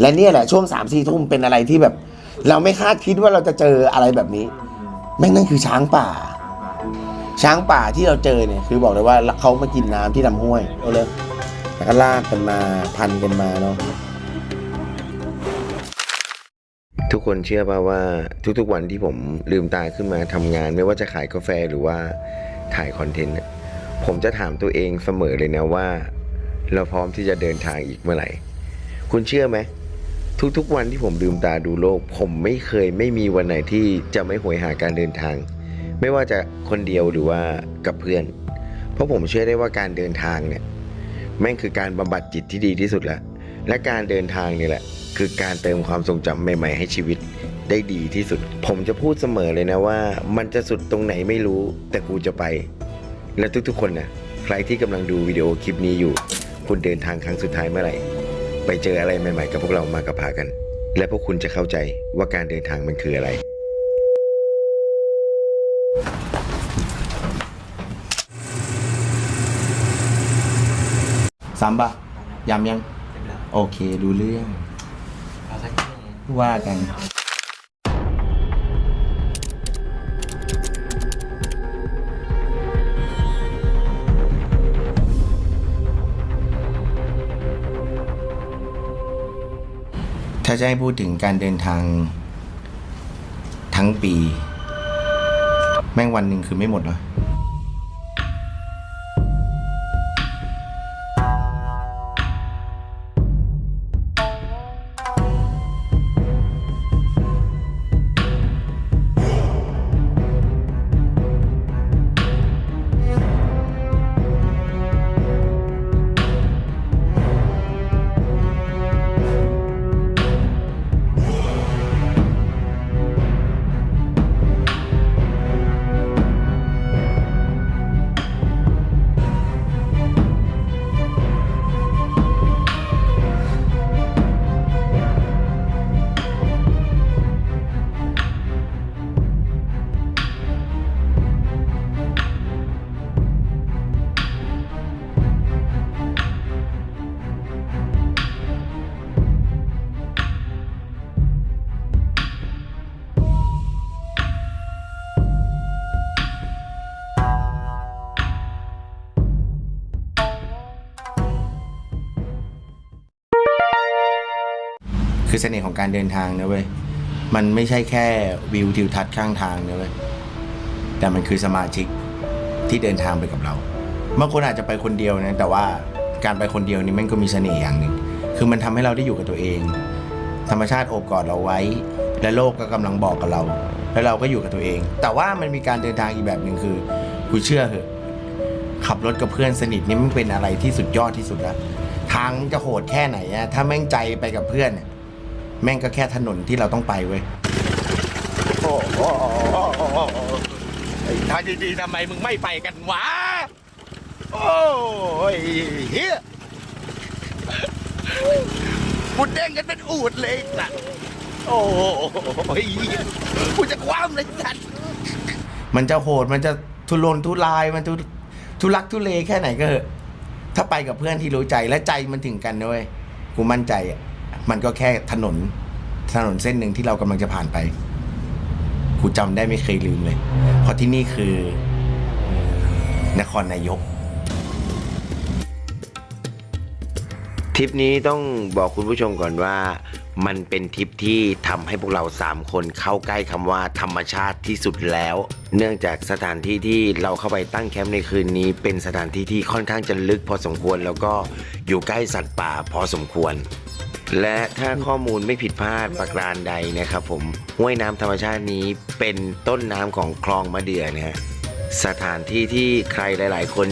และเนี่ยแหละช่วงสามสี่ทุ่มเป็นอะไรที่แบบ เราไม่คาดคิดว่าเราจะเจออะไรแบบนี้แม่งนั่นคือช้างป่า ช้างป่าที่เราเจอเนี่ยคือบอกเลยว่าเขามากินน้ำที่ลำห้วยเอาเลยแล้วก็ลากกันมาพันกันมาเนาะทุกคนเชื่อป่าว่าทุกๆวันที่ผมลืมตาขึ้นมาทำงาน ไม่ว่าจะขายกาแฟหรือว่าถ่ายคอนเทนต์ผมจะถามตัวเองเสมอเลยนะว่า เราพร้อมที่จะเดินทางอีกเมื่อไหร่ คุณเชื่อไหม ทุกๆวันที่ผมลืมตาดูโลก ผมไม่เคยไม่มีวันไหนที่จะไม่หวยหาการเดินทาง ไม่ว่าจะคนเดียวหรือว่ากับเพื่อน เพราะผมเชื่อได้ว่าการเดินทางเนี่ยแม่งคือการบำบัดจิตที่ดีที่สุดแล้วและการเดินทางนี่แหละ คือการเติมความทรงจำใหม่ ๆ ให้ชีวิตได้ดีที่สุด ผมจะพูดเสมอเลยนะว่า มันจะสุดตรงไหนไม่รู้ แต่กูจะไป และทุกๆคนนะใครที่กำลังดูวิดีโอคลิปนี้อยู่ คุณเดินทางครั้งสุดท้ายเมื่อไหร่ ไปเจออะไรใหม่ๆ กับพวกเรามากับพากัน และพวกคุณจะเข้าใจว่าการเดินทางมันคืออะไรซ้ำปะยำยัง โอเค ดูเรื่อง ว่ากัน ถ้าจะให้พูดถึงการเดินทางทั้งปี แม่งวันหนึ่งคือไม่หมดเนาะคือ เสน่ห์ของการเดินทางนะเว้ยมันไม่ใช่แค่วิวทิวทัศน์ข้างทางนะเว้ยแต่มันคือสมาชิกที่เดินทางไปกับเราบางคนอาจจะไปคนเดียวนะแต่ว่าการไปคนเดียวนี่มันก็มีเสน่ห์อย่างหนึ่งคือมันทำให้เราได้อยู่กับตัวเอง ธรรมชาติโอบกอดเราไว้ และโลกก็กำลังบอกกับเรา แล้วเราก็อยู่กับตัวเอง แต่ว่ามันมีการเดินทางอีกแบบหนึ่งคือกูเชื่อเหอะขับรถกับเพื่อนสนิทนี่มันเป็นอะไรที่สุดยอดที่สุดแล้วทางจะโหดแค่ไหนอะถ้าแม่งใจไปกับเพื่อนเนี่ย แม่งก็แค่ถนนที่เราต้องไปเว้ยถ้าดีๆทำไมมึงไม่ไปกันวะ โอ้ยเฮียกูเด้งกันเป็นอูดเลยสัตว์โอ้ยกูจะคว้ามเลยสัตว์มันจะโหดมันจะทุรนทุรายมันทุทุลักทุเลแค่ไหนก็เถอะถ้าไปกับเพื่อนที่รู้ใจและใจมันถึงกันนะเว้ยกูมั่นใจอะ มันก็แค่ถนนถนนเส้นหนึ่งที่เรากำลังจะผ่านไปกูจำได้ไม่เคยลืมเลย เพราะที่นี่คือ นครนายกทริปนี้ต้องบอกคุณผู้ชมก่อนว่ามันเป็นทริปที่ทำให้พวกเรา 3 คนเข้าใกล้คำว่าธรรมชาติที่สุดแล้ว เนื่องจากสถานที่ที่เราเข้าไปตั้งแคมป์ในคืนนี้ เป็นสถานที่ที่ค่อนข้างจะลึกพอสมควร แล้วก็อยู่ใกล้สัตว์ป่าพอสมควร และถ้าข้อมูลไม่ผิดพลาดประการใดนะครับผมห้วยน้ำธรรมชาตินี้เป็นต้นน้ำของคลองมะเดื่อนะฮะสถานที่ที่ใครหลาย ๆ คน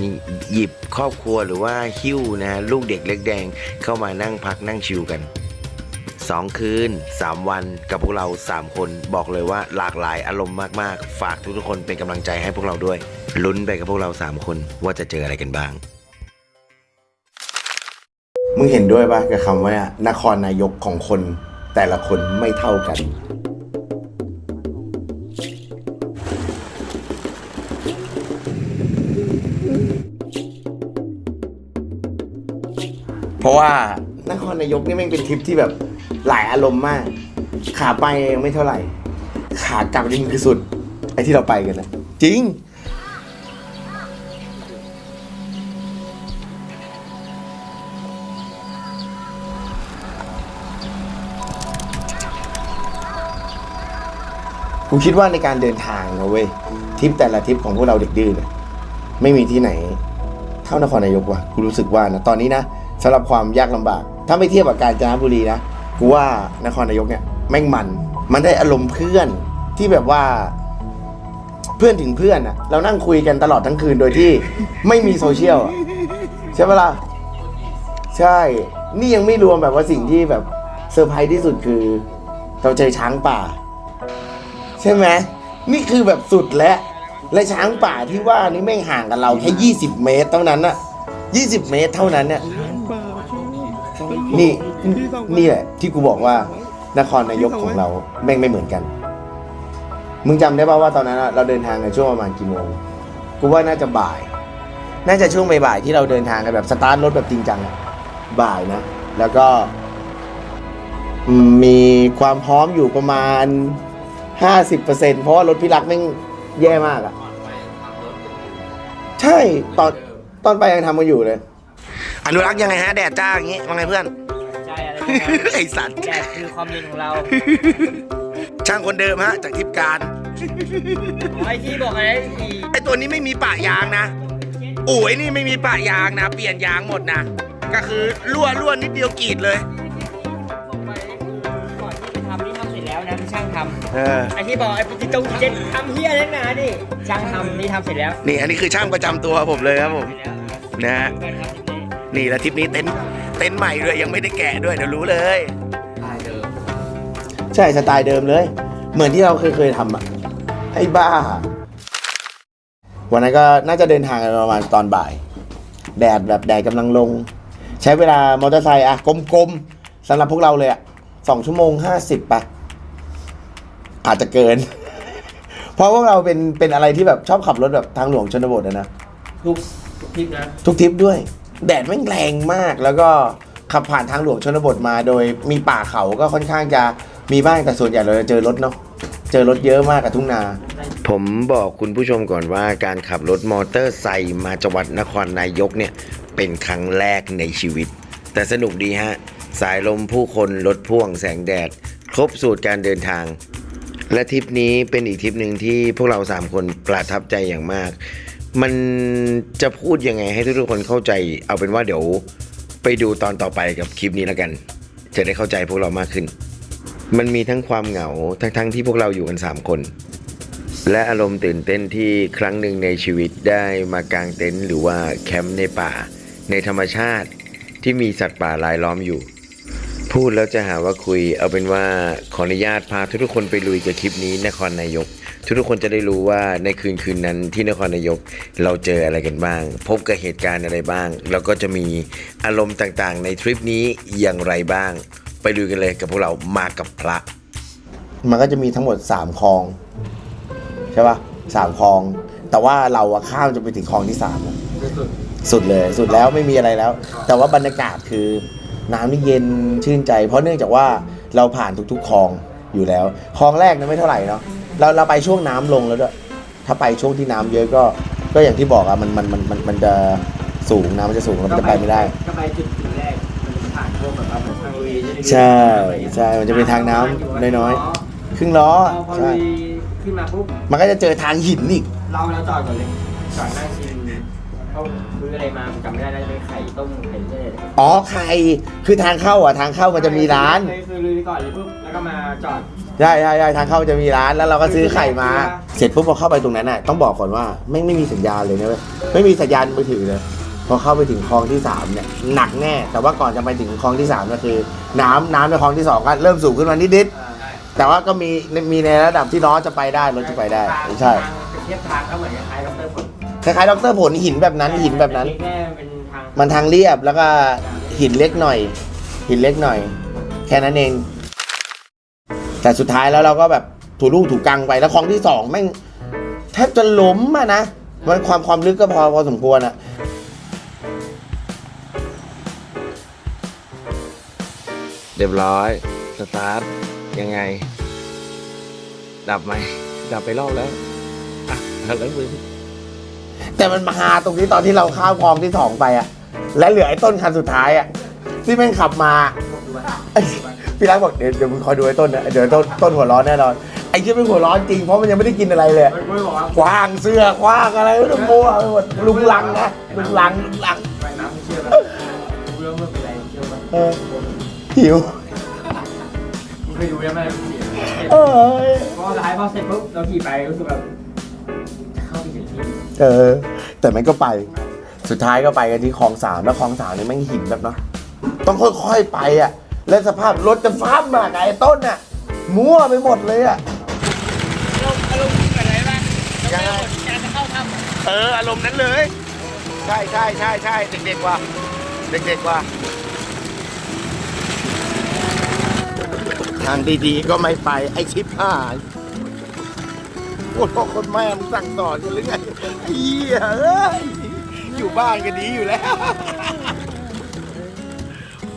หยิบครอบครัวหรือว่าหิ้วนะฮะลูกเด็กเล็กแดงเข้ามานั่งพักนั่งชิลกัน 2 คืน 3 วันกับพวกเรา 3 คนบอกเลยว่าหลากหลายอารมณ์มาก ๆ ฝากทุกๆคนเป็นกำลังใจให้พวกเราด้วยลุ้นไปกับพวกเรา 3 คนว่าจะเจออะไรกันบ้าง มึงเห็นด้วยปะกับคำว่านครนายกของคนแต่ละคนไม่เท่ากัน เพราะว่านคครนายกนี่แม่งเป็นทริปที่แบบหลายอารมณ์มาก ขาไปยังไม่เท่าไหร่ ขากลับนี่มันคือสุด ไอ้ที่เราไปกันนะจริง กูคิดว่าในการเดินทางนะเว้ยทริปแต่ละทริปของพวกเราเด็กดื้อเนี่ยไม่มีที่ไหน เท่านครนายกว่ะกูรู้สึกว่านะตอนนี้นะสำหรับความยากลำบาก ถ้าไม่เทียบกับการจนบุรีนะกูว่านครนายกเนี่ยแม่งมัน มันได้อารมณ์เพื่อนที่แบบว่าเพื่อนถึงเพื่อนอะเรานั่งคุยกันตลอดทั้งคืนโดยที่ไม่มีโซเชียลใช่ปะล่ะใช่ นี่ยังไม่รวมแบบว่าสิ่งที่แบบเซอร์ไพรส์ที่สุดคือ เราเจอช้างป่า ใช่ไหมนี่คือแบบสุดแล้วและช้างป่าที่ว่านี่แม่งห่างกับเราแค่ 20 เมตรเท่านั้นน่ะ 20 เมตรเท่านั้นเนี่ยนี่นี่แหละ ที่กูบอกว่านครนายกของเราแม่งไม่เหมือนกัน มึงจำได้ป่าว่าตอนนั้นอะเราเดินทางกันช่วงประมาณกี่โมงกูว่าน่าจะบ่าย น่าจะช่วงบ่ายๆที่เราเดินทางกันแบบสตาร์ทรถแบบจริงจังอะบ่ายนะ แล้วก็อืมมีความพร้อมอยู่ประมาณ ห้าสิบเปอร์เซ็นเพราะว่ารถพี่รักแม่งแย่มากอะใช่ตอนตอนไปยังทำมาอยู่เลย อนุรักษ์ยังไงฮะแดดจ้าอย่างงี้ว่าไงเพื่อน ใช่อะไรนะครับไอสัตว์ แดดคือความเย็นของเราช่างคนเดิมฮะ จากทิพการ ไอ้ที่บอกอะไรอีไอตัวนี้ไม่มีปะยางนะโอ้ยนี่ไม่มีปะยางนะ เปลี่ยนยางหมดนะ ก็คือรั่วรั่วนิดเดียวกรีดเลย ช่างทเออำไอ้ที่บอกไอ้ติจงเจ็ดทำเฮียนักหนาดิช่างทำนี่ทำเสร็จแล้วนี่อันนี้คือช่างประจำตัวผมเลยครับผมเสร็จแล้วนะฮะ เพื่อนครับทีนี้นี่แล้วทริปนี้เต็นท์เต็นท์ใหม่ด้วยยังไม่ได้แกะด้วยเดี๋ยวรู้เลย ใช่สไตล์เดิมเลย เหมือนที่เราเคยเคยทำอะไอ้บ้า วันนั้นก็น่าจะเดินทางกันประมาณตอนบ่าย แดดแบบแดดกำลังลง ใช้เวลามอเตอร์ไซค์อะกลมๆสำหรับพวกเราเลยอะสองชั่วโมงห้าสิบปะ อาจจะเกิน เพราะว่าเราเป็นเป็นอะไรที่แบบชอบขับรถแบบทางหลวงชนบทอะนะทุกทุกทริปนะทุกทริปด้วย แดดแม่งแรงมากแล้วก็ขับผ่านทางหลวงชนบทมาโดยมีป่าเขาก็ค่อนข้างจะมีบ้างแต่ส่วนใหญ่เราจะเจอรถเนาะเจอรถเยอะมากกับทุ่งนา ผมบอกคุณผู้ชมก่อนว่าการขับรถมอเตอร์ไซค์มาจังหวัดนครนายกเนี่ย เป็นครั้งแรกในชีวิต แต่สนุกดีฮะ สายลมผู้คนรถพ่วงแสงแดด ครบสูตรการเดินทาง และทริปนี้เป็นอีกทริปหนึ่งที่พวกเราสามคนประทับใจอย่างมาก มันจะพูดยังไงให้ทุกๆคนเข้าใจ เอาเป็นว่าเดี๋ยวไปดูตอนต่อไปกับคลิปนี้แล้วกัน จะได้เข้าใจพวกเรามากขึ้น มันมีทั้งความเหงาทั้งๆที่พวกเราอยู่กัน 3 คน และอารมณ์ตื่นเต้นที่ครั้งหนึ่งในชีวิตได้มากางเต็นท์หรือว่าแคมป์ในป่า ในธรรมชาติที่มีสัตว์ป่ารายล้อมอยู่ พูดแล้วจะหาว่าคุย เอาเป็นว่าขออนุญาตพาทุกๆคนไปลุยกับคลิปนี้นครนายก ทุกๆคนจะได้รู้ว่าในคืนคืนนั้นที่นครนายกเราเจออะไรกันบ้าง พบกับเหตุการณ์อะไรบ้าง แล้วก็จะมีอารมณ์ต่างๆ ในทริปนี้อย่างไรบ้าง ไปดูกันเลยกับพวกเรามากับพระ มันก็จะมีทั้งหมดสามคลองใช่ปะสามคลอง แต่ว่าเราอะข้ามจะไปถึงคลองที่สามอะสุดเลยสุดแล้วไม่มีอะไรแล้ว แต่ว่าบรรยากาศคือ น้ำนี่เย็นชื่นใจ เพราะเนื่องจากว่าเราผ่านทุกๆคลองอยู่แล้วคลองแรกนั้นไม่เท่าไหร่เนาะเราเราไปช่วงน้ำลงแล้วด้วยถ้าไปช่วงที่น้ำเยอะก็ ก็อย่างที่บอกอะมันมันมันมันมันจะสูงน้ำมันจะสูงเราจะไปไม่ได้ก็ไปจุดจุดแรกมันจะผ่านพวกแบบว่าทางลุยใช่ใช่มันจะเป็นทางน้ำน้อยๆครึ่งล้อพอใช่ลุยขึ้นมาปุ๊บมันก็จะเจอทางหินอีกเราเราจอดก่อนเลยจอดนั่งกิน เขาซื้ออะไรมาจำไม่ได้แล้วจะเป็นไข่ต้มไข่เจ๊อ๋อใครคือทางเข้าอะทางเข้ามันจะมีร้านคือลุยก่อนเลยปุ๊บแล้วก็มาจอด ใช่ใช่ใช่ทางเข้าจะมีร้านแล้วเราก็ซื้อไข่มา เสร็จปุ๊บพอเข้าไปตรงนั้นน่ะต้องบอกก่อนว่าไม่ไม่มีสัญญาณเลยนะเว้ยไม่มีสัญญาณมือถือเลยพอเข้าไปถึงคลองที่สามเนี่ยหนักแน่ แต่ว่าก่อนจะไปถึงคลองที่สามก็คือ น้ำน้ำในคลองที่สองก็เริ่มสูงขึ้นมานิดๆแต่ว่าก็มีมีในระดับที่ล้อจะไปได้รถจะไปได้ใช่เทียบทางก็เหมือนคล้ายๆดรผล คล้ายๆดรผลหินแบบนั้นหินแบบนั้น แค่เป็นทางมันทางเรียบแล้วก็หินเล็กหน่อย หินเล็กหน่อย แค่นั้นเอง แต่สุดท้ายแล้วเราก็แบบถูลูกถูกังไปแล้วคลองที่สองแม่งแทบจะล้มอะนะมันความความลึกก็พอพอสมควรอะรียบร้อย สตาร์ท ยังไง ดับไหม ดับไปรอบแล้ว อะแล้วมือ แต่มันมาหาตรงนี้ตอนที่เราข้ามคลองที่สองไปอะและเหลือไอ้ต้นคันสุดท้ายอะที่แม่งขับมาไอ้พี่รักบอกเดี๋ยวเดี๋ยวมึงคอยดูไอ้ต้นนะเดี๋ยวต้นต้นหัวร้อนแน่นอนไอ้ที่เป็นหัวร้อนจริงเพราะมันยังไม่ได้กินอะไรเลยมันก็บอกว่าคว้างเสื้อคว้างอะไรไม่รู้มั่วไปหมดลุงลังนะลุงลังลุงลังไปน้ำไม่เชื่อแบบเรื่องมันเป็นอะไรเชื่อป่ะเออหิวมึงเคยดูยังไงมันเสียเอ้ยพอท้ายพอเสร็จปุ๊บเราขี่ไปรู้สึกแบบจะ เข้าไปถึงที่เออ แต่มันก็ไป สุดท้ายก็ไปกันที่คลองสามแล้วคลองสามนี่แม่งหินแบบเนาะต้องค่อยๆไปอะ และสภาพรถจะฟ้ามากบไอ้ต้นน่ะ มั่วไปหมดเลยอะเออ อารมณ์นั้นเลย ใช่ใช่ใช่ใช่เด็กๆว่ะเด็กๆว่ะทางดีๆก็ไม่ไปไอ้ชิปหาย โอ้โหคนแม่มึงสั่งสอนกันหรือไงไอ้เหี้ยเอ้ยอยู่บ้านก็ดีอยู่แล้ว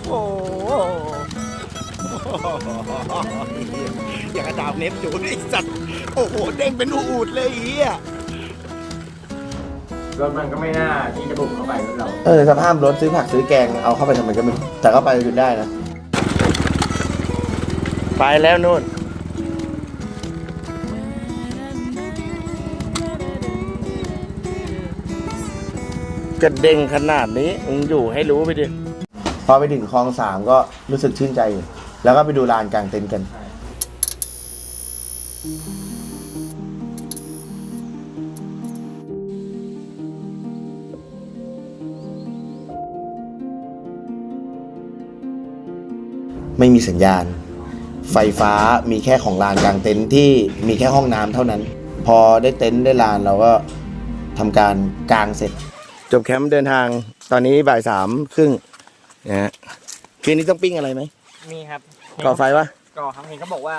โอ้โหอย่างกระดาบเนปจูนไอ้สัตว์โอ้โหเด้งเป็นอูดเลยไอ้เหี้ยรถมันก็ไม่น่าที่จะบุกเข้าไปรถเราเออสภาพรถซื้อผักซื้อแกงเอาเข้าไปทำไมก็ไม่รู้แต่ก็ไปจนได้นะ ไปแล้วนู่น กระเด้งขนาดนี้มึงอยู่ให้รู้ไปดิ พอไปถึงคลองสามก็รู้สึกชื่นใจอยู่แล้วก็ไปดูลานกลางเต็นท์กัน ไม่มีสัญญาณ ไฟฟ้ามีแค่ของลานกลางเต็นท์ที่มีแค่ห้องน้ำเท่านั้น พอได้เต็นท์ได้ลานเราก็ทำการกางเสร็จ จบแคมป์เดินทางตอนนี้บ่ายสามครึ่งนะฮะคืนนี้ต้องปิ้งอะไรไหมมีครับก่อไฟปะก่อครับเห็นเขาบอกว่า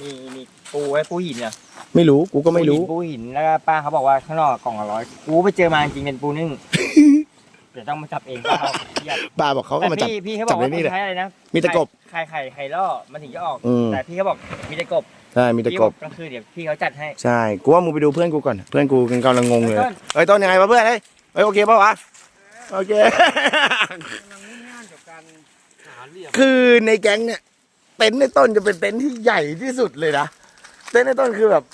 มีมีปูไว้ปูหินเนี่ยไม่รู้กูก็ไม่รู้ปูหินแล้วก็ป้าเขาบอกว่าข้างนอกกล่องละร้อยกูไปเจอมาจริงเป็นปูนึ่งเดี๋ยวต้องมาจับเองป้าเขาเครียดป้าบอกเขาก็แต่มาจับ พี่พี่เขาบจัอบกว่าในนี่แหละ ใช้อะไรนะมีตะกบ ไข่ไข่ไข่ล่อมันถึงจะออก อืม แต่พี่เขาบอกมีตะกบใช่มีตะกบ พี่ก็คือเดี๋ยวพี่เขาจัดให้ ใช่ กูว่ามึงไปดูเพื่อนกูก่อน เพื่อนกูกำลังงงเลยเพื่อนเอ้ยต้นยังไงวะเพื่อนเฮ้ย เฮ้ยโอเคป่าวะโอเคคือในแก๊งเนี่ยเต็นท์ในต้นจะเป็นเต็นท์ที่ใหญ่ที่สุดเลยนะเต็นท์ในต้นคือแบบ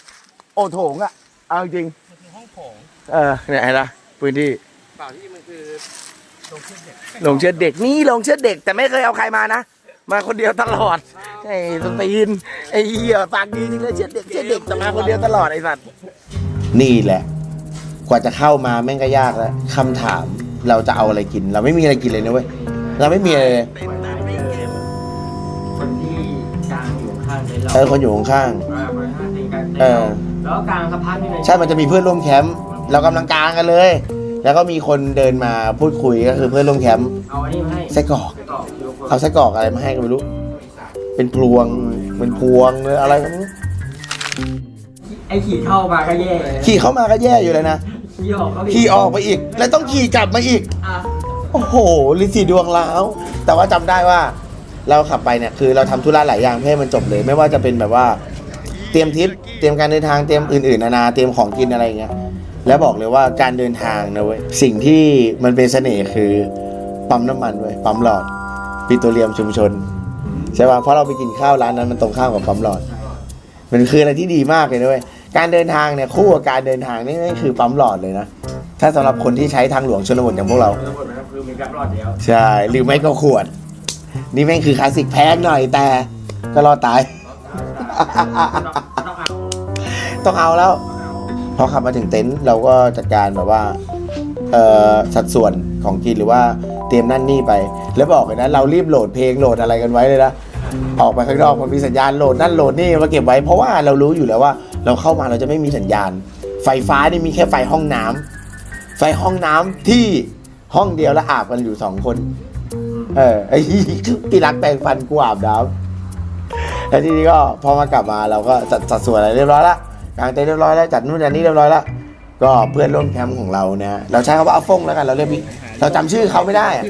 โอโถงอะเอาจริงห้องโถงเออเนี่ยเห็นปะพื้นที่เปล่าที่มันคือโรงเชือดเด็กลงเชือดเด็กนี่ลงเชือดเด็กแต่ไม่เคยเอาใครมานะมาคนเดียวตลอดไอ้สตีนไอ้เหี้ยปากดีจริงเลยเชือดเด็กเชือดเด็กแต่มาคนเดียวตลอดไอ้สัตว์ นี่แหละ กว่าจะเข้ามาแม่งก็ยากแล้วคำถามเราจะเอาอะไรกิน เราไม่มีอะไรกินเลยนะเว้ยเราไม่มีอะไรเลยคนที่กลางอยู่ข้างเต็นท์เราเออคนอยู่ข้างว่าบริหารเต็นท์กันเออ แล้วกลางสักพักหนึงเลยๆใช่ มันจะมีเพื่อนร่วมแคมป์ เรากำลังกลางกันเลย แล้วก็มีคนเดินมาพูดคุยก็คือเพื่อนร่วมแคมป์เอาอันนี้มาให้ไส้กรอกไส้กรอกยกเอาไส้กรอกอะไรมาให้ก็ไม่รู้ เป็นพลวง เป็นพวงหรืออะไรก็ไม่รู้ไอ้ขี่เข้ามาก็แย่เลยขี่เข้ามาก็แย่อยู่เลยนะ ขี่ออกก็ขี่ออกไปอีก แล้วต้องขี่กลับมาอีก อะโอ้โหลิสีดวงล้าวแต่ว่าจำได้ว่า เราขับไปเนี่ยคือเราทำธุระหลายอย่างเพื่อให้มันจบเลย ไม่ว่าจะเป็นแบบว่า เตรียมทริปเตรียมการเดินทางเตรียมอื่นๆนานาเตรียมของกินอะไรอย่างเงี้ยแล้วบอกเลยว่าการเดินทางนะเว้ยสิ่งที่มันเป็นเสน่ห์คือปั๊มน้ำมันเว้ยปั๊มหลอดปิโตรเลียมชุมชนใช่ป่ะเพราะเราไปกินข้าวร้านนั้นมันตรงข้ามกับปั๊มหลอด มันคืออะไรที่ดีมากเลยนะเว้ย การเดินทางเนี่ยคู่กับการเดินทางนี่นี่คือปั๊มหลอดเลยนะ ถ้าสำหรับคนที่ใช้ทางหลวงชนบทอย่างพวกเรา ทั้งหมดมันก็คือมีกับรอดเดียวใช่ หรือไม่ก็ขวด นี่แม่งคือคลาสสิกแพงหน่อยแต่ก็รอดตาย ต้องเอาต้องเอาแล้ว พอขับมาถึงเต็นท์เราก็จัดการแบบว่าเอ่อสัดส่วนของกินหรือว่าเตรียมนั่นนี่ไป แล้วบอกเลยนะ เรารีบโหลดเพลงโหลดอะไรกันไว้เลยนะ ออกไปข้างนอกมันมีสัญญาณโหลดนั่นโหลดนี่มาเก็บไว้เพราะว่าเรารู้อยู่แล้วว่า เราเข้ามาเราจะไม่มีสัญญาณ ไฟฟ้านี่มีแค่ไฟห้องน้ำไฟห้องน้ำที่ห้องเดียวแล้วอาบกันอยู่สองคน เออไอ้ที่รักแปรงฟันกูอาบน้ำแล้วทีนี้ก็พอมากลับมาเราก็จัดสัดส่วนอะไรเรียบร้อยละกางเต็นท์เรียบร้อยแล้วจัดนู่นจัดนี่เรียบร้อยละก็เพื่อนร่วมแคมป์ของเราเนี่ยเราใช้คำว่าอาฟงแล้วกันเราเรียกพี่เราจำชื่อเขาไม่ได้อะ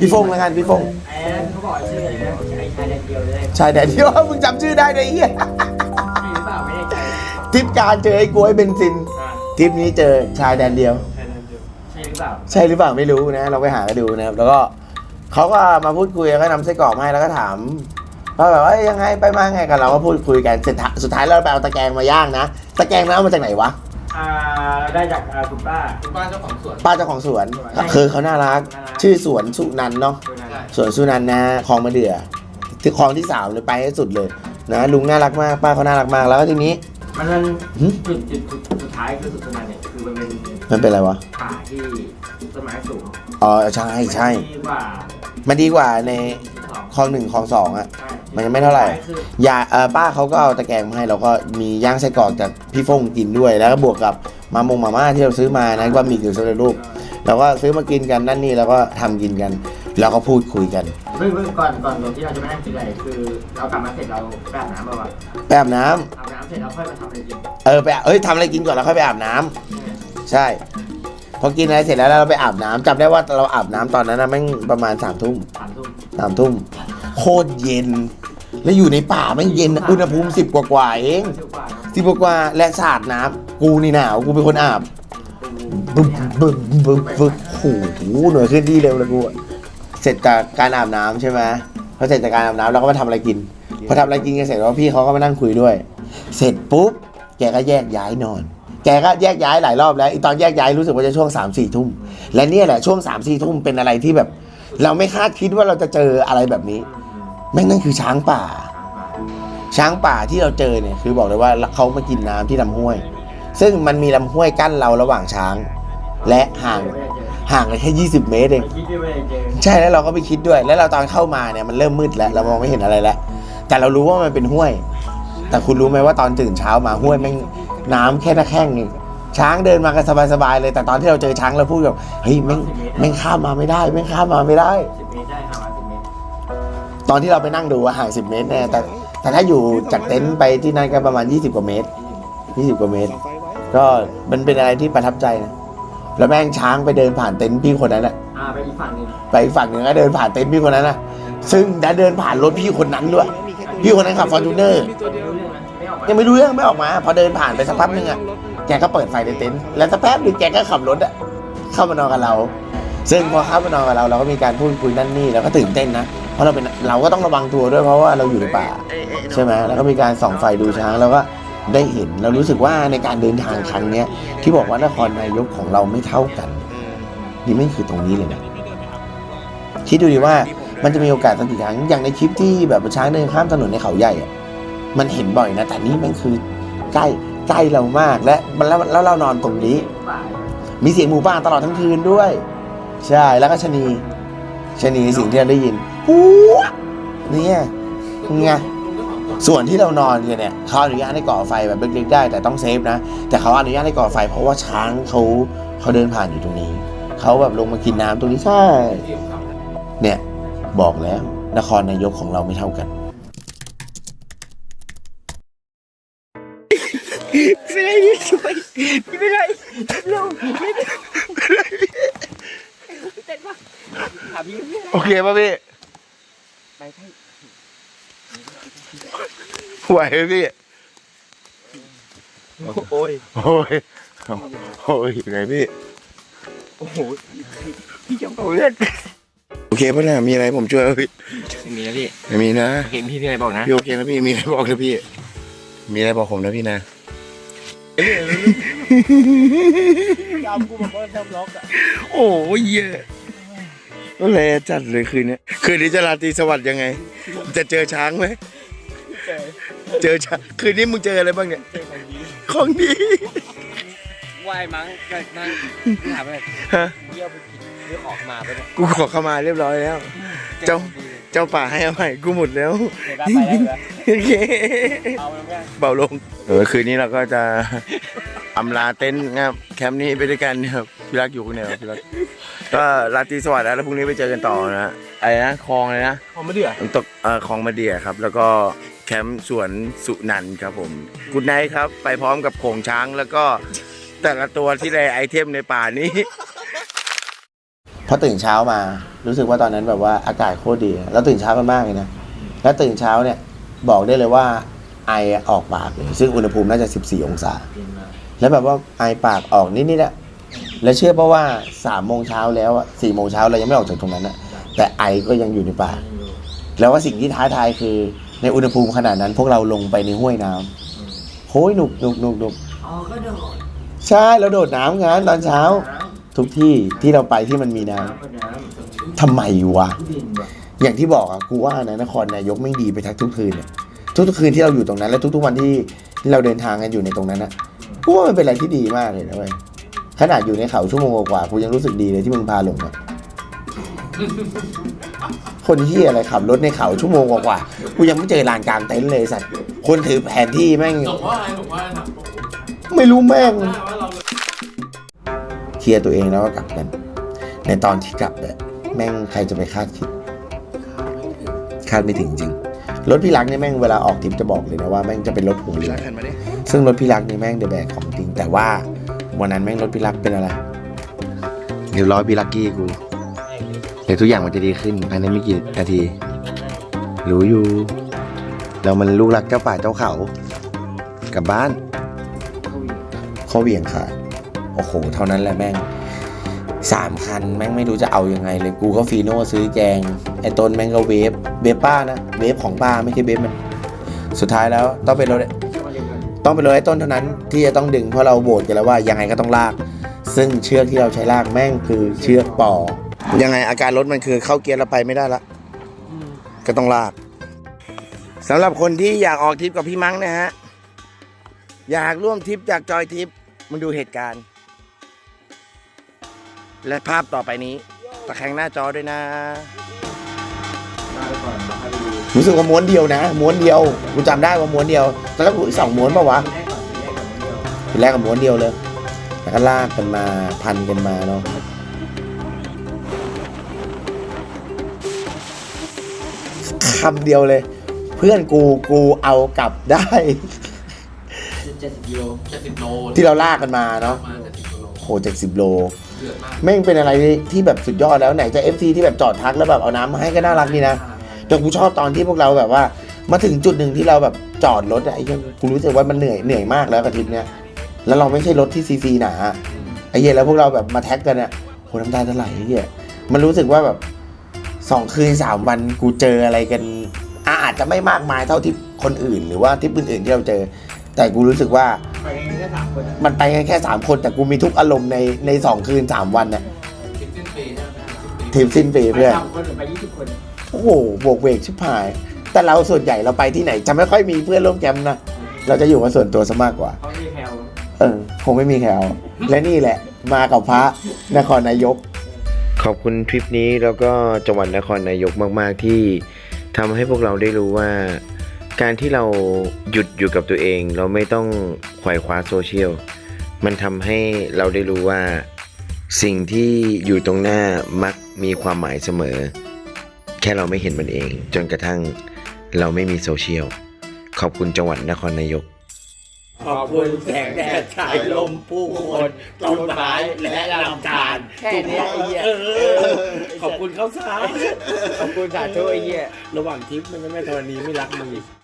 พี่ฟงแล้วกันพี่ฟงไอ้นั่นเขาบอกชื่ออะไรนะไอ้ชายแดนเดียวเลยชายแดนเดียวมึงจำชื่อได้ด้วยไอ้เหี้ย ทริปการเจอไอ้กล้วยเบนซินอ่าทริปนี้เจอชายแดนเดียว ใช่หรือเปล่าใช่หรือเปล่าไม่รู้นะเราไปหากันดูนะครับ แล้วก็เขาก็มาพูดคุยแล้วก็นำไส้กรอกมาให้แล้วก็ถามว่าแบบว่าเอ้ยยังไงไปมาไงกันเราก็พูดคุยกันเสร็จท้ายสุดท้ายเราไปเอาตะแกรงมาย่างนะตะแกรงนั้นเอามาจากไหนวะอ่าได้จากอ่าคุณป้าป้าเจ้าของสวนคือเขาน่ารักน่ารักชื่อสวนสุนันท์เนาะตัวนั้นสวนสุนันท์นะคลองมะเดื่อที่คลองที่สามเลยไปให้สุดเลยนะลุงน่ารักมากป้าเขาน่ารักมากแล้วก็ทีนี้ มันมันหึ จุดจุดจุดสุดท้ายคือสุดประมาณเนี่ยคือมันเป็นมันเป็นอะไรวะ ป่าที่ต้นไม้สูงอ๋อใช่ใช่ดีกว่ามันดีกว่าในสองคลองหนึ่งคลองสองอะใช่มันยังไม่เท่าไหร่ คือ ยาเอ่อป้าเขาก็เอาตะแกรงมาให้เราก็มีย่างไส้กรอกจากพี่ฟงกินด้วย แล้วก็บวกกับมามงมาม่าที่เราซื้อมานะก็มีอยู่สำเร็จรูปเราก็ซื้อมากินกันนั่นนี่แล้วก็ทำกินกัน แล้วก็พูดคุยกันเพิ่งเพิ่งก่อนก่อนตรงที่เราจะมานั่งกินอะไรคือเรากลับมาเสร็จเราไปอาบน้ำมาว่ะไปอาบน้ำอาบน้ำเสร็จแล้วค่อยมาทำอะไรกินเออไปอาเอ้ยทำอะไรกินก่อนแล้วค่อยไปอาบน้ำใช่ พอกินอะไรเสร็จแล้วเราไปอาบน้ำจำได้ว่าเราอาบน้ำตอนนั้นนะแม่งประมาณสามทุ่มสามทุ่มสามทุ่มโคตรเย็น แล้วอยู่ในป่าแม่งเย็นอุณหภูมิสิบกว่ากว่าๆเองสิบกว่าเนอะสิบกว่าๆและสาดน้ำกูนี่หนาวกูเป็นคนอาบบึ้มบึ้มบึ้มบึ้มโอ้โหหน่วยขึ้นที่เร็วเลยกูอะ เสร็จจากการอาบน้ำใช่ไหมพอเสร็จจากการอาบน้ำเราก็มาทำอะไรกิน พอทำอะไรกินกันเสร็จแล้วพี่เขาก็มานั่งคุยด้วย เสร็จปุ๊บแกก็แยกย้ายนอน แกก็แยกย้ายหลายรอบแล้วไอีตอนแยกย้ายรู้สึกว่าจะช่วง3ามสี่ทุ่ม และเนี่ยแหละช่วง3ามสี่ทุ่มเป็นอะไรที่แบบ เราไม่คาดคิดว่าเราจะเจออะไรแบบนี้ แม่งนั่นคือช้างป่า ช้างป่าที่เราเจอเนี่ยคือบอกเลยว่าเขามากินน้ำที่ลำห้วย ซึ่งมันมีลำห้วยกั้นเราระหว่างช้าง และห่าง ห่างกันแค่ 20 เมตรเองไม่คิดด้วยว่าจะเจอใช่แล้วเราก็ไปคิดด้วย แล้วเราตอนเข้ามาเนี่ยมันเริ่มมืดแล้วเรามองไม่เห็นอะไรแล้ว แต่เรารู้ว่ามันเป็นห้วย แต่คุณรู้ไหมว่าตอนตื่นเช้ามาห้วยแม่งน้ำแค่หน้าแข้งเองช้างเดินมากันสบายๆเลย แต่ตอนที่เราเจอช้างเราพูดแบบเฮ้ยแม่งแม่งข้ามมาไม่ได้แม่งข้ามมาไม่ได้ สิบเมตรได้ห้าสิบเมตรตอนที่เราไปนั่งดูอะห่าง 10 เมตรแน่แต่แต่ถ้าอยู่จากเต็นท์ไปที่นั่นก็ประมาณ 20 กว่าเมตร 20 กว่าเมตร ก็มันเป็นอะไรที่ประทับใจนะ แล้วแม่งช้างไปเดินผ่านเต็นท์พี่คนนั้นอะอ่าไปอีกฝั่งหนึ่งไปอีกฝั่งหนึ่งก็เดินผ่านเต็นท์พี่คนนั้นอะซึ่งดันเดินผ่านรถพี่คนนั้นด้วย พี่คนนั้นขับฟอร์จูเนอร์ไม่รู้เรื่องนะไม่ออกมายังไม่รู้เรื่องไม่ออกมา พอเดินผ่านไปสักพักหนึงอะแกก็เปิดไฟในเต็นท์แล้วสักแป๊บหนึงแกก็ขับรถอะเข้ามานอนกับเรา ซึ่งพอเข้ามานอนกับเราเราก็มีการพูดคุยนั่นนี่แล้วก็ตื่นเต้นนะเพราะเราเป็นเราก็ต้องระวังตัวด้วยเพราะว่าเราอยู่ในป่า ใช่ไหมแล้วก็มีการส่องไฟดูช้างแล้วก็ ได้เห็น เรารู้สึกว่าในการเดินทางครั้งเนี้ยที่บอกว่านครนายกของเราไม่เท่ากัน นี่ไม่คือตรงนี้เลยนะคิดดูดิว่ามันจะมีโอกาสสักกี่ครั้งอย่างในคลิปที่แบบช้างเดินข้ามถนนในเขาใหญ่อะมันเห็นบ่อยนะแต่นี่มันคือใกล้ใกล้เรามากและแล้วแล้วเรานอนตรงนี้ป่ามีเสียงหมูป่าตลอดทั้งคืนด้วย ใช่แล้วก็ชะนีชะนีสิ่งที่เราได้ยินฮู้เนี่ยไง ส่วนที่เรานอนกันเนี่ยเขาอนุญาตให้ก่อไฟแบบเล็กๆได้ แต่ต้องเซฟนะ แต่เขาอนุญาตให้ก่อไฟ เพราะว่าช้างเขาเขาเดินผ่านอยู่ตรงนี้ เขาแบบลงมากินน้ำตรงนี้ใช่ เนี่ยบอกแล้วนครนายกของเราไม่เท่ากันโอเคป่ะพี่ไหวไหมพี่ โอ้ย โอ้ย โอ้ยยังไงพี่ โอ้โห พี่ยังเอาเล่นโอเคป่ะเนี่ยมีอะไรผมช่วยป่ะพี่ไม่มีนะพี่ไม่มีนะโอเคพี่พี่อะไรบอกนะพี่โอเคนะพี่มีอะไรบอกนะพี่ มีอะไรบอกผมนะพี่นะจำกูบอกว่าทำล็อกอะโอ้ยเยอะก็เลยจัดเลยคืนนี้คืนนี้จะราตรีสวัสดิ์ยังไง จะเจอช้างไหม เจอช้างคืนนี้มึงเจออะไรบ้างเนี่ยของดีวายมั้งก็นั่งถามอะไรฮะเยี่ยวไปกินเรื่องออกมาไปเนี่ยกูขอเข้ามาเรียบร้อยแล้ว เจ้า เจ้าป่าให้อภัยกูหมดแล้วเดี๋ยวได้ไปแล้วเหรอโอเคเอาไปแล้วเบาลงเออคืนนี้เราก็จะอำลาเต็นท์นะครับแคมป์นี้ไปด้วยกันนะครับพี่รักอยู่คนเดียวพี่รักก็ราตรีสวัสดิ์นะแล้วพรุ่งนี้ไปเจอกันต่อนะอะไรนะคลองเลยนะ พอมาเดือด น้ำตกเอ่อคลองมะเดี่ยครับ แล้วก็ แคมป์สวนสุนันท์ครับผมกุดไนท์ครับไปพร้อมกับโขงช้างแล้วก็แต่ละตัวที่ได้ไอเทมในป่านี้ พอตื่นเช้ามารู้สึกว่าตอนนั้นแบบว่าอากาศโคตรดี แล้วตื่นเช้ากันมากเลยนะแล้วตื่นเช้าเนี่ยบอกได้เลยว่าไอออกปากเลยซึ่งอุณหภูมิน่าจะ 14 องศา แล้วแบบว่าไอปากออกนิดๆอะแล้วเชื่อเพราะว่าสามโมงเช้าแล้วอะสี่โมงเช้าเรายังไม่ออกจากตรงนั้นอะแต่ไอก็ยังอยู่ในปาก แล้วว่าสิ่งที่ท้าทายคือ ในอุณหภูมิขนาดนั้น พวกเราลงไปในห้วยน้ำโอ้ยหนุกหนุกหนุกหนุกอ๋อก็โดดใช่เราโดดน้ำงานตอนเช้าทุกที่ที่เราไปที่มันมีน้ำน้ำก็น้ำทำไมวะ ดินแบบอย่างที่บอกอะกูว่านะนครนายกไม่ดีไปทักทุกคืนเนี่ยทุกๆคืนที่เราอยู่ตรงนั้น และทุก ๆวันที่เราเดินทางกันอยู่ในตรงนั้นอะกูว่ามันเป็นอะไรที่ดีมากเลยนะเว้ยขนาดอยู่ในเขาชั่วโมงกว่าๆกูยังรู้สึกดีเลยที่มึงพาลงอะ คนที่อะไรขับรถในเขาชั่วโมงกว่าๆกูยังไม่เจอลานกลางเต็นท์เลยสัตว์คนถือแผนที่แม่งส่งว่าอะไรผมว่าถามผมไม่รู้แม่งว่าเรา เคลียร์ตัวเองแล้วก็กลับกัน ในตอนที่กลับเนี่ยแม่งใครจะไปคาดคิด คาดไม่ถึงจริงรถพี่รักเนี่ยแม่งเวลาออกทริปจะบอกเลยนะว่าแม่งจะเป็นรถหัวเรือซึ่งรถพี่รักนี่แม่งเดอะแบกของจริง แต่ว่าวันนั้นแม่งรถพี่รักเป็นอะไรเดี๋ยวร้อยพี่ลักกี้กูเดี๋ยวทุกอย่างมันจะดีขึ้นภายในไม่กี่นาที รู้อยู่ เรามันลูกรักเจ้าป่าเจ้าเขา กลับบ้านเขาเวี่ยงขาดโอ้โห เท่านั้นแหละแม่งสามคันแม่งไม่รู้จะเอายังไงเลย กูก็ฟีโน่ซื้อแจง ไอ้ต้นแม่งก็เวฟ เวฟป้านะ เวฟของป้าไม่ใช่เวฟมัน สุดท้ายแล้วต้องเป็นรถต้องเป็นรถไอ้ต้นเท่านั้น ที่จะต้องดึงเพราะเราโบดกันแล้วว่ายังไงก็ต้องลาก ซึ่งเชือกที่เราใช้ลากแม่งคือเชือกปอ ยังไงอาการรถมันคือเข้าเกียร์แล้วไปไม่ได้ละก็ต้องลากสำหรับคนที่อยากออกทริปกับพี่มั้งนะฮะ อยากร่วมทริปจากจอยทริปมึงดูเหตุการณ์ และภาพต่อไปนี้ ตะแคงหน้าจอด้วยนะมาไปก่อนมาให้ดูรู้สึกว่าม้วนเดียวนะ ม้วนเดียวกูจำได้ว่าม้วนเดียวตอนแรกกูอีกสองม้วนปะวะแรกก่อนแรกก่อนทีแรกกับม้วนเดียวเลยแล้วก็ลากกันมาพันกันมาเนาะ คำเดียวเลย เพื่อนกูกูเอากลับได้ เจ็ดสิบกิโลเจ็ดสิบโลที่เราลากกันมาเนาะมาเจ็ดสิบโลโหเจ็ดสิบโล เดือดมากแม่งเป็นอะไรที่แบบสุดยอดแล้วไหนจะ FC ที่แบบจอดทักแล้วแบบเอาน้ำมาให้ก็น่ารักดีนะแต่กูชอบตอนที่พวกเราแบบว่า มาถึงจุดหนึ่งที่เราแบบจอดรถอะไอ้เหี้ยกูรู้สึกว่ามันเหนื่อยเหนื่อยมากแล้วกับทริปเนี้ยแล้วเราไม่ใช่รถที่ซีซีหนาไอ้เหี้ยแล้วพวกเราแบบมาแท็กกันอะโหน้ำตาจะไหลไอ้เหี้ยมันรู้สึกว่าแบบ สองคืนสามวันกูเจออะไรกันอะอาจจะไม่มากมายเท่าที่คนอื่น หรือว่าทริปอื่นๆที่เราเจอ แต่กูรู้สึกว่าไปกันแค่สามคนอะมันไปกันแค่สามคนแต่กูมีทุกอารมณ์ในในสองคืนสามวันน่ะคิดสิ้นปีใช่ไหมสิ้นปีทีมสิ้นปีไปเพื่อนสามคนหรือไปยี่สิบคนโอ้โหโบกเวกชิบหาย แต่เราส่วนใหญ่เราไปที่ไหน จะไม่ค่อยมีเพื่อนร่วมแคมป์นะเราจะอยู่กันส่วนตัวซะมากกว่า เขามีแคลเออคงไม่มีใครเอาและนี่แหละ มากับพระนครนายก ขอบคุณทริปนี้แล้วก็จังหวัดนครนายกมาก ๆ ที่ทำให้พวกเราได้รู้ว่า การที่เราหยุดอยู่กับตัวเอง เราไม่ต้องขว่คว้าโซเชียลมันทำให้เราได้รู้ว่า สิ่งที่อยู่ตรงหน้ามักมีความหมายเสมอ แค่เราไม่เห็นมันเอง จนกระทั่งเราไม่มีโซเชียลขอบคุณจังหวัดนครนายก ขอบคุณแสงแดดฉายลมผู้คนต้นไม้และลำธารแค่เนี้ยไอ้เหี้ยขอบคุณเขาซะขอบคุณสาธุไอ้เหี้ยระหว่างทริปมันก็ไม่ธรณีไม่รักมึงอีก